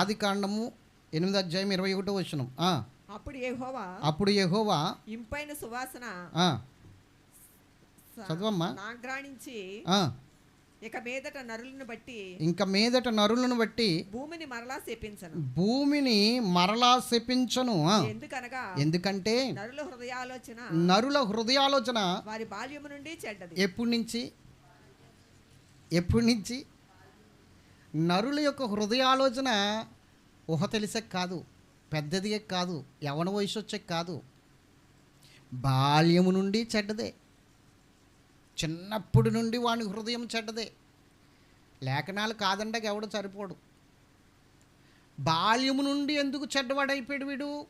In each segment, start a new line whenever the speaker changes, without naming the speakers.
ఆది కాండము ఎనిమిది అధ్యాయం ఇరవై ఒకటో వచ్చిన
అప్పుడు యెహోవా
అప్పుడు యెహోవా
ఇంపైన సువాసన
చదవమ్మా.
నాగ్రాణించి ఇక మీదట నరులను బట్టి
ఇంక మీదట నరులను బట్టి
భూమిని మరలా శపించను.
భూమిని మరలా శపించను.
ఎందుకనగా
ఎందుకంటే
నరుల హృదయాలోచన
నరుల హృదయాలోచన
వారి బాల్యము నుండి చెడ్డది.
ఎప్పటి నుంచి? ఎప్పటి నుంచి? నరుల యొక్క హృదయాలోచన ఊహ తెలిసే కాదు పెద్దదిగే కాదు యవన వయసు వచ్చే కాదు. బాల్యము నుండి చెడ్డదే. చిన్నప్పటి నుండి వాని హృదయం చెడ్డదే. లేఖనాలు కాదండగా ఎవడు సరిపోడు. బాల్యము నుండి ఎందుకు చెడ్డవాడైపోయాడు వీడు?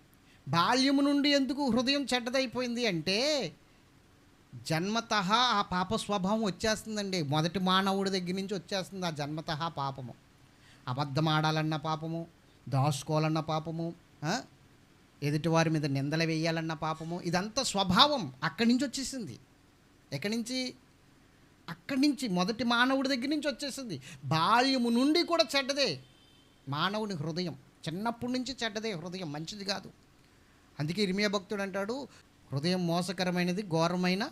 బాల్యము నుండి ఎందుకు హృదయం చెడ్డదైపోయింది అంటే జన్మత ఆ పాప స్వభావం వచ్చేస్తుందండి. మొదటి మానవుడి దగ్గర నుంచి వచ్చేస్తుంది ఆ జన్మత పాపము. అబద్ధం ఆడాలన్న పాపము దాచుకోవాలన్న పాపము ఎదుటివారి మీద నిందలు వేయాలన్న పాపము ఇదంతా స్వభావం అక్కడి నుంచి వచ్చేసింది. ఎక్కడి నుంచి? అక్కడి నుంచి మొదటి మానవుడి దగ్గర నుంచి వచ్చేసింది. బాల్యము నుండి కూడా చెడ్డదే. మానవుని హృదయం చిన్నప్పటి నుంచి చెడ్డదే హృదయం మంచిది కాదు. అందుకే ఇరిమియ భక్తుడు అంటాడు హృదయం మోసకరమైనది ఘోరమైన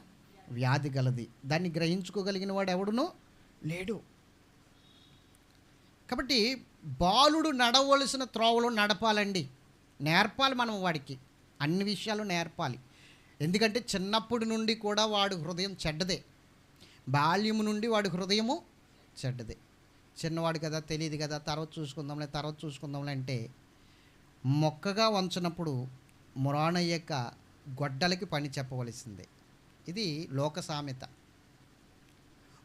వ్యాధి గలది. దాన్ని గ్రహించుకోగలిగిన వాడు ఎవడునో? లేడు. కాబట్టి బాలుడు నడవలసిన త్రోవలో నడపాలండి. నేర్పాలి మనం వాడికి. అన్ని విషయాలు నేర్పాలి. ఎందుకంటే చిన్నప్పటి నుండి కూడా వాడు హృదయం చెడ్డదే. బాల్యము నుండి వాడి హృదయము చెడ్డదే. చిన్నవాడు కదా తెలియదు కదా తర్వాత చూసుకుందాంలే తర్వాత చూసుకుందాంలే అంటే మొక్కగా వంచినప్పుడు మురాణయ్యక గొడ్డలకి పని చెప్పవలసిందే. ఇది లోక సామెత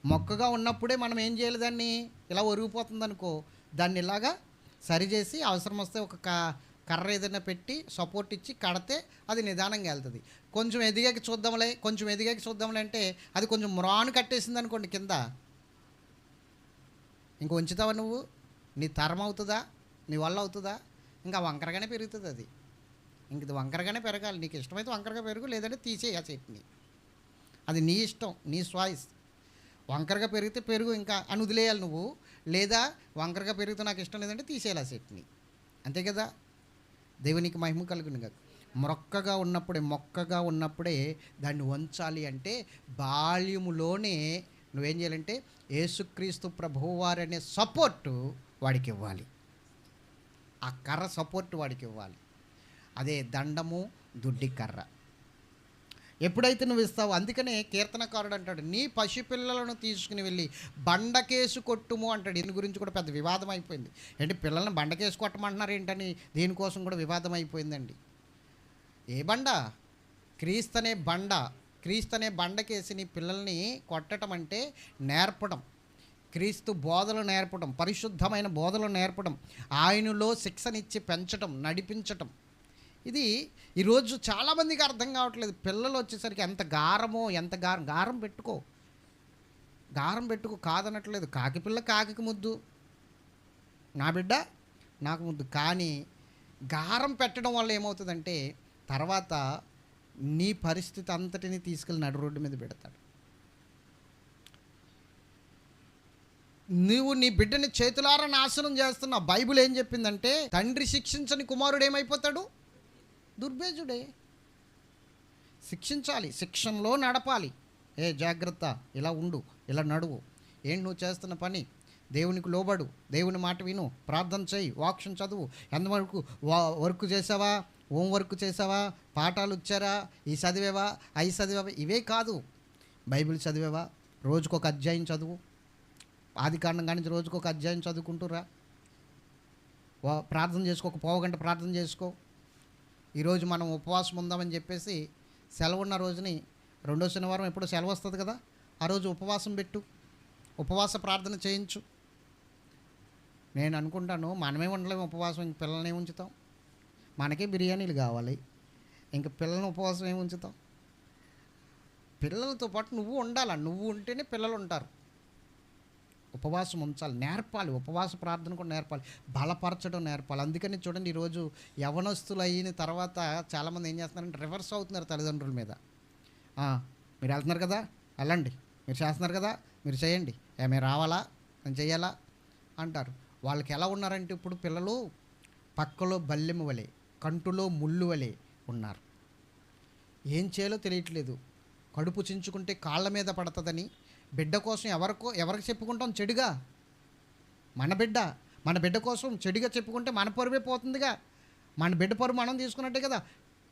మొక్కగా ఉన్నప్పుడే మనం ఏం చేయాలి దాన్ని? ఇలా ఒరిగిపోతుంది అనుకో దాన్ని ఇలాగా సరిచేసి అవసరం వస్తే ఒక క- కర్ర ఏదైనా పెట్టి సపోర్ట్ ఇచ్చి కడితే అది నిదానంగా వెళ్తుంది. కొంచెం ఎదిగాక చూద్దాంలే కొంచెం ఎదిగాక చూద్దాంలే అంటే అది కొంచెం మురాను కట్టేసింది అనుకోండి కింద. ఇంక ఉంచుతావా నువ్వు? నీ తరం అవుతుందా? నీ వల్ల అవుతుందా? ఇంకా వంకరగానే పెరుగుతుంది అది. ఇంక ఇది వంకరగానే పెరగాలి. నీకు ఇష్టమైతే వంకరగా పెరుగు లేదంటే తీసేయి ఆ చట్నీ. అది నీ ఇష్టం నీ చాయిస్ వంకరగా పెరిగితే పెరుగు ఇంకా అని వదిలేయాలి నువ్వు. లేదా వంకరగా పెరిగితే నాకు ఇష్టం లేదంటే తీసేయాలి ఆ చట్నీ అంతే కదా? దేవునికి మహిమ కలుగును కదా మొక్కగా ఉన్నప్పుడే మొక్కగా ఉన్నప్పుడే దాన్ని వంచాలి అంటే బాల్యములోనే నువ్వేం చేయాలంటే యేసుక్రీస్తు ప్రభువారు అనే సపోర్టు వాడికి ఇవ్వాలి. ఆ కర్ర సపోర్ట్ వాడికి ఇవ్వాలి. అదే దండము దుడ్డి కర్ర. ఎప్పుడైతే నువ్వు ఇస్తావు అందుకనే కీర్తనకారుడు అంటాడు నీ పసిపిల్లలను తీసుకుని వెళ్ళి బండకేసు కొట్టుము అంటాడు. దీని గురించి కూడా పెద్ద వివాదం అయిపోయింది. ఏంటి పిల్లల్ని బండకేసు కొట్టమంటున్నారు ఏంటని దీనికోసం కూడా వివాదం అయిపోయిందండి. ఏ బండ? క్రీస్తనే బండ. క్రీస్తనే బండకేసి నీ పిల్లల్ని కొట్టడం అంటే నేర్పడం. క్రీస్తు బోధలు నేర్పడం పరిశుద్ధమైన బోధలు నేర్పడం ఆయనలో శిక్షనిచ్చి పెంచడం నడిపించటం. ఇది ఈరోజు చాలామందికి అర్థం కావట్లేదు. పిల్లలు వచ్చేసరికి ఎంత గారమో ఎంత గారం గారం పెట్టుకో. గారం పెట్టుకో కాదనట్లేదు. కాకి పిల్ల కాకి ముద్దు. నా బిడ్డ నాకు ముద్దు. కానీ గారం పెట్టడం వల్ల ఏమవుతుందంటే తర్వాత నీ పరిస్థితి అంతటిని తీసుకెళ్ళి నడు రోడ్డు మీద పెడతాడు. నువ్వు నీ బిడ్డని చేతులారా నాశనం చేస్తున్నావు. బైబిల్ ఏం చెప్పిందంటే తండ్రి శిక్షించని కుమారుడు ఏమైపోతాడు? దుర్భేజుడే. శిక్షించాలి శిక్షణలో నడపాలి. ఏ జాగ్రత్త ఇలా ఉండు ఇలా నడువు. ఏంటి నువ్వు చేస్తున్న పని? దేవునికి లోబడు దేవుని మాట విను ప్రార్థన చేయి వాక్షన్ చదువు. ఎంతవరకు వా వర్క్ చేసావా? హోంవర్క్ చేసావా? పాఠాలు ఇచ్చారా ఈ చదివేవా? అవి చదివేవా? ఇవే కాదు. బైబిల్ చదివేవా? రోజుకొక ఒక అధ్యాయం చదువు. ఆది కారణం కానీ రోజుకొక ఒక అధ్యాయం చదువుకుంటురా. వా ప్రార్థన చేసుకో ఒక ప్రార్థన చేసుకో. ఈరోజు మనం ఉపవాసం ఉందామని చెప్పేసి సెలవు ఉన్న రోజుని రెండో శనివారం ఎప్పుడు సెలవు వస్తుంది కదా ఆ రోజు ఉపవాసం పెట్టు ఉపవాస ప్రార్థన చేయించు. నేను అనుకుంటాను మనమే ఉండలేము ఉపవాసం ఇంక పిల్లల్ని ఉంచుతాం? మనకే బిర్యానీలు కావాలి ఇంక పిల్లల్ని ఉపవాసం ఏమి ఉంచుతాం? పిల్లలతో పాటు నువ్వు ఉండాలి? నువ్వు ఉంటేనే పిల్లలు ఉంటారు. ఉపవాసం ఉంచాలి నేర్పాలి ఉపవాస ప్రార్థన కూడా నేర్పాలి బలపరచడం నేర్పాలి. అందుకని చూడండి ఈరోజు యవనస్తులు అయిన తర్వాత చాలామంది ఏం చేస్తున్నారంటే రివర్స్ అవుతున్నారు తల్లిదండ్రుల మీద. మీరు వెళ్తున్నారు కదా వెళ్ళండి. మీరు చేస్తున్నారు కదా మీరు చేయండి. ఏ రావాలా? నేను చేయాలా? అంటారు. వాళ్ళకి ఎలా ఉన్నారంటే ఇప్పుడు పిల్లలు పక్కలో బల్లెం వలె కంటులో ముళ్ళు వలె ఉన్నారు. ఏం చేయాలో తెలియట్లేదు. కడుపు చించుకుంటే కాళ్ళ మీద పడుతుందని బిడ్డ కోసం ఎవరికో ఎవరికి చెప్పుకుంటాం చెడుగా? మన బిడ్డ. మన బిడ్డ కోసం చెడుగా చెప్పుకుంటే మన పరువే పోతుందిగా. మన బిడ్డ పరువు మనం తీసుకున్నట్టే కదా.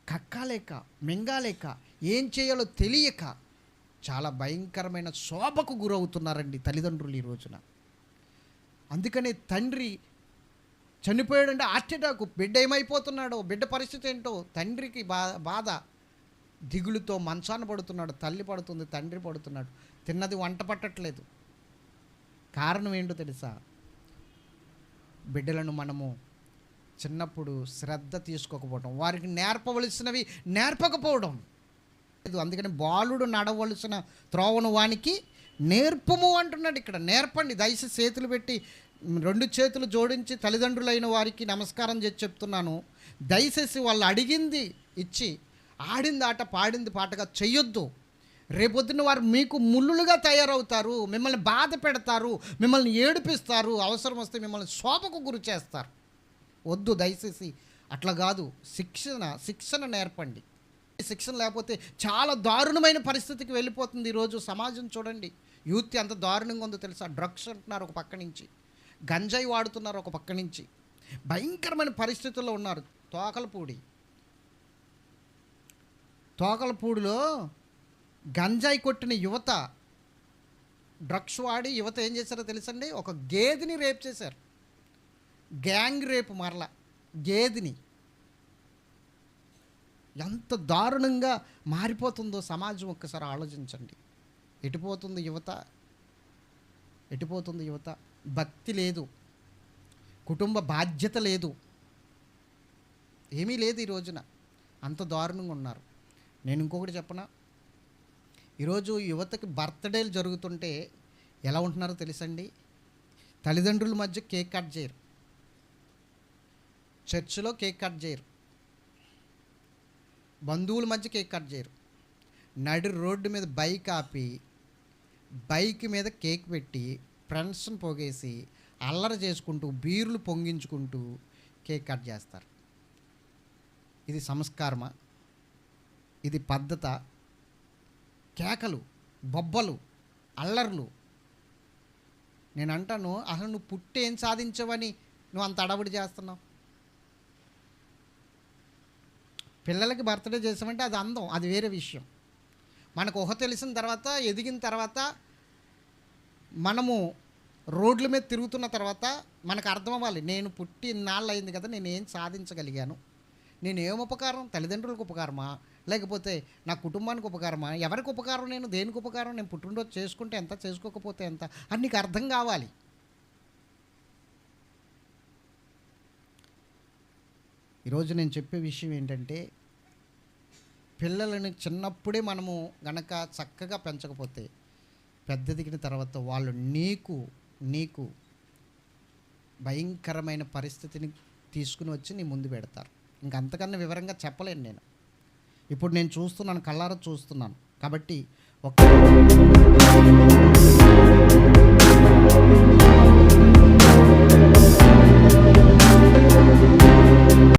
కక్కాలేక మింగాలేక ఏం చేయాలో తెలియక చాలా భయంకరమైన శోభకు గురవుతున్నారండి తల్లిదండ్రులు ఈ రోజున. అందుకనే తండ్రి చనిపోయాడంటే హార్ట్ అటాక్. బిడ్డ ఏమైపోతున్నాడో బిడ్డ పరిస్థితి ఏంటో తండ్రికి బా బాధ. దిగులుతో మంచాన పడుతున్నాడు తల్లి పడుతుంది తండ్రి పడుతున్నాడు. తిన్నది వంట పట్టట్లేదు. కారణం ఏంటో తెలుసా? బిడ్డలను మనము చిన్నప్పుడు శ్రద్ధ తీసుకోకపోవడం వారికి నేర్పవలసినవి నేర్పకపోవడం. లేదు అందుకని బాలుడు నడవలసిన త్రోవను వానికి నేర్పము అంటున్నాడు ఇక్కడ. నేర్పండి దయచేసి చేతులు పెట్టి రెండు చేతులు జోడించి తల్లిదండ్రులైన వారికి నమస్కారం చేసి చెప్తున్నాను. దయచేసి వాళ్ళు అడిగింది ఇచ్చి ఆడింది ఆట పాడింది పాటగా చెయ్యొద్దు. రేపొద్దున వారు మీకు ముళ్ళులుగా తయారవుతారు మిమ్మల్ని బాధ పెడతారు మిమ్మల్ని ఏడిపిస్తారు అవసరం వస్తే మిమ్మల్ని శోభకు గురి చేస్తారు. వద్దు దయచేసి అట్లా కాదు. శిక్షణ శిక్షణ నేర్పండి. శిక్షణ లేకపోతే చాలా దారుణమైన పరిస్థితికి వెళ్ళిపోతుంది ఈరోజు సమాజం చూడండి. యూత్ ఎంత దారుణంగా ఉందో తెలుసా? డ్రగ్స్ అంటున్నారు ఒక పక్క నుంచి. గంజాయి వాడుతున్నారు ఒక పక్క నుంచి. భయంకరమైన పరిస్థితుల్లో ఉన్నారు. తోకలపూడి తోకలపూడిలో గంజాయి కొట్టిన యువత డ్రగ్స్ వాడి యువత ఏం చేశారో తెలుసండి? ఒక గేదెని రేప్ చేశారు. గ్యాంగ్ రేపు మరల గేదెని. ఎంత దారుణంగా మారిపోతుందో సమాజం ఒక్కసారి ఆలోచించండి. ఎటుపోతుంది యువత? ఎటుపోతుంది యువత? భక్తి లేదు. కుటుంబ బాధ్యత లేదు. ఏమీ లేదు ఈ రోజున. అంత దారుణంగా ఉన్నారు. నేను ఇంకొకటి చెప్పనా? ఈరోజు యువతకి బర్త్డేలు జరుగుతుంటే ఎలా ఉంటున్నారో తెలుసండి? తల్లిదండ్రుల మధ్య కేక్ కట్ చేయరు. చర్చిలో కేక్ కట్ చేయరు. బంధువుల మధ్య కేక్ కట్ చేయరు. నడి రోడ్డు మీద బైక్ ఆపి బైక్ మీద కేక్ పెట్టి ఫ్రెండ్స్ని పోగేసి అల్లరి చేసుకుంటూ బీర్లు పొంగించుకుంటూ కేక్ కట్ చేస్తారు. ఇది సంస్కారమా? ఇది పద్ధత. కేకలు బొబ్బలు అల్లర్లు. నేను అంటాను అసలు నువ్వు పుట్టి ఏం సాధించవని నువ్వు అంత అడవుడి చేస్తున్నావు? పిల్లలకి బర్త్డే చేసామంటే అది అందం అది వేరే విషయం. మనకు ఊహ తెలిసిన తర్వాత ఎదిగిన తర్వాత మనము రోడ్ల మీద తిరుగుతున్న తర్వాత మనకు అర్థం అవ్వాలి నేను పుట్టి ఇన్నాళ్ళు అయింది కదా నేను ఏం సాధించగలిగాను? నేను ఏం ఉపకారం? తల్లిదండ్రులకు ఉపకారమా? లేకపోతే నా కుటుంబానికి ఉపకారమా? ఎవరికి ఉపకారం నేను? దేనికి ఉపకారం? నేను పుట్టినరోజు చేసుకుంటే ఎంత? చేసుకోకపోతే ఎంత? అని నీకు అర్థం కావాలి. ఈరోజు నేను చెప్పే విషయం ఏంటంటే పిల్లలని చిన్నప్పుడే మనము గనక చక్కగా పెంచకపోతే పెద్ద దిగిన తర్వాత వాళ్ళు నీకు నీకు భయంకరమైన పరిస్థితిని తీసుకుని వచ్చి నీ ముందు పెడతారు. ఇంక అంతకన్నా వివరంగా చెప్పలేను నేను. ఇప్పుడు నేను చూస్తున్నాను కళ్ళారా చూస్తున్నాను. కాబట్టి ఒక